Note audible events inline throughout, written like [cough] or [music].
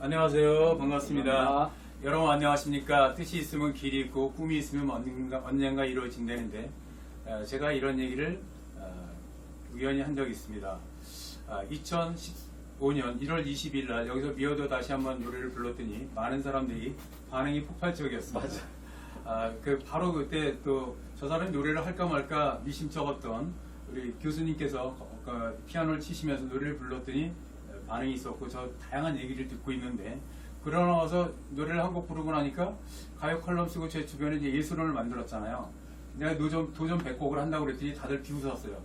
안녕하세요. 반갑습니다. 반갑습니다. 여러분 안녕하십니까? 뜻이 있으면 길이 있고 꿈이 있으면 언젠가, 언젠가 이루어진다는데 어, 제가 이런 얘기를 어, 우연히 한 적이 있습니다. 2015년 1월 20일 날 여기서 미어도 다시 한번 노래를 불렀더니 많은 사람들이 반응이 폭발적이었습니다. 맞아. 아, 그 바로 그때 또 저 사람이 노래를 할까 말까 미심쩍었던 우리 교수님께서 피아노를 치시면서 노래를 불렀더니 반응이 있었고 저 다양한 얘기를 듣고 있는데 그러고 나서 노래를 한 곡 부르고 나니까 가요 컬럼 쓰고 제 주변에 이제 예술원을 만들었잖아요. 내가 도전, 도전 100곡을 한다고 그랬더니 다들 비웃었어요.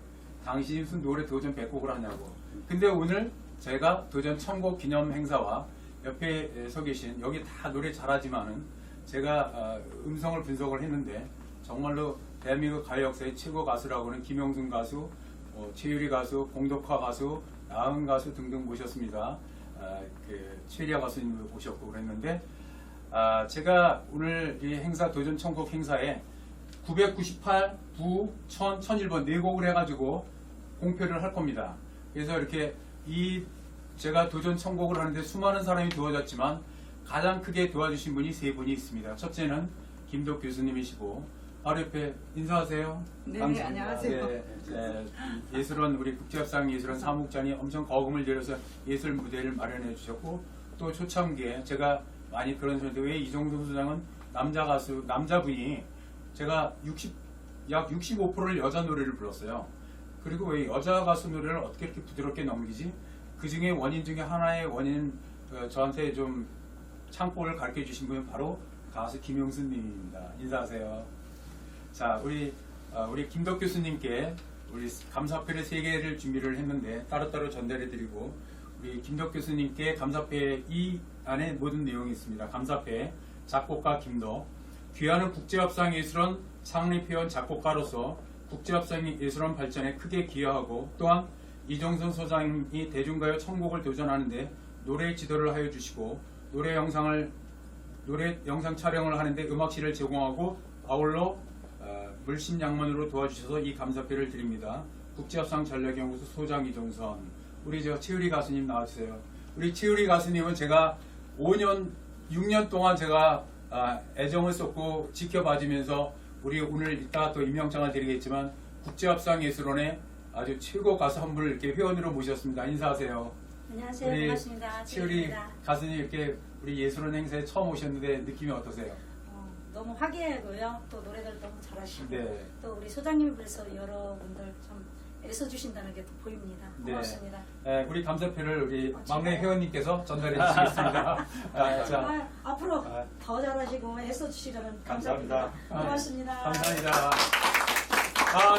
당신이 무슨 노래 도전 100곡을 하냐고. 근데 오늘 제가 도전 1000곡 기념 행사와 옆에 서 계신 여기 다 노래 잘하지만은 제가 어, 음성을 분석을 했는데 정말로 대한민국 가요 역사의 최고 가수라고 하는 김영순 가수, 어, 최유리 가수, 공덕화 가수, 나은 가수 등등 모셨습니다. 아, 그 최리아 가수님도 모셨고 그랬는데 아, 제가 오늘 이 행사 도전 천곡 행사에 998, 9, 1000, 1001번 네 곡을 해가지고 공표를 할 겁니다. 그래서 이렇게 이 제가 도전 천곡을 하는데 수많은 사람이 도와줬지만 가장 크게 도와주신 분이 세 분이 있습니다. 첫째는 김덕 교수님이시고 바로 옆에 인사하세요. 네, 감사합니다. 안녕하세요. 네, 네, 예술원 우리 국제협상 예술원 사무국장이 엄청 거금을 들여서 예술 무대를 마련해 주셨고 또 초창기에 제가 많이 그런 소리인데 왜 이종석 소장은 남자 가수 남자분이 제가 60, 약 65%를 여자 노래를 불렀어요. 그리고 왜 여자 가수 노래를 어떻게 이렇게 부드럽게 넘기지? 그 중에 원인 중에 하나의 원인 어, 저한테 좀 창법을 가르쳐 주신 분이 바로 가수 김용순 님입니다. 인사하세요. 자, 우리 어, 우리 김덕 교수님께 우리 감사패를 세 개를 준비를 했는데 따로따로 전달해 드리고 우리 김덕 교수님께 감사패 이 안에 모든 내용이 있습니다. 감사패 작곡가 김덕 귀하는 국제협상예술원 창립회원 작곡가로서 국제협상예술원 발전에 크게 기여하고 또한 이종선 소장이 대중가요 천곡을 도전하는데 노래 지도를 하여 주시고 노래 영상을 노래 영상 촬영을 하는데 음악실을 제공하고 아울러 어, 물심양면으로 도와주셔서 이 감사패를 드립니다. 국제협상 전략연구소 소장 이종선 우리 저 최유리 가수님 나와주세요. 우리 최유리 가수님은 제가 5년 6년 동안 제가 아, 애정을 쏟고 지켜봐주면서 우리 오늘 이따 또 임명장을 드리겠지만 국제협상예술원의 아주 최고 가수 한 분을 이렇게 회원으로 모셨습니다. 인사하세요. 안녕하세요. 반갑습니다. 최유리. 가수님 이렇게 우리 예술원 행사에 처음 오셨는데 느낌이 어떠세요? 어, 너무 화기애애고요. 또 노래들 너무 잘하시고 네. 또 우리 소장님 그래서 여러분들 참 애써 주신다는 게 또 보입니다. 네. 고맙습니다. 에, 우리 감사패를 우리 아, 막내? 회원님께서 전달해 주시겠습니다. [laughs] 아, 자, 정말 앞으로 아. 더 잘하시고 애써 주시려는 감사합니다. 감사합니다. 고맙습니다. 감사합니다.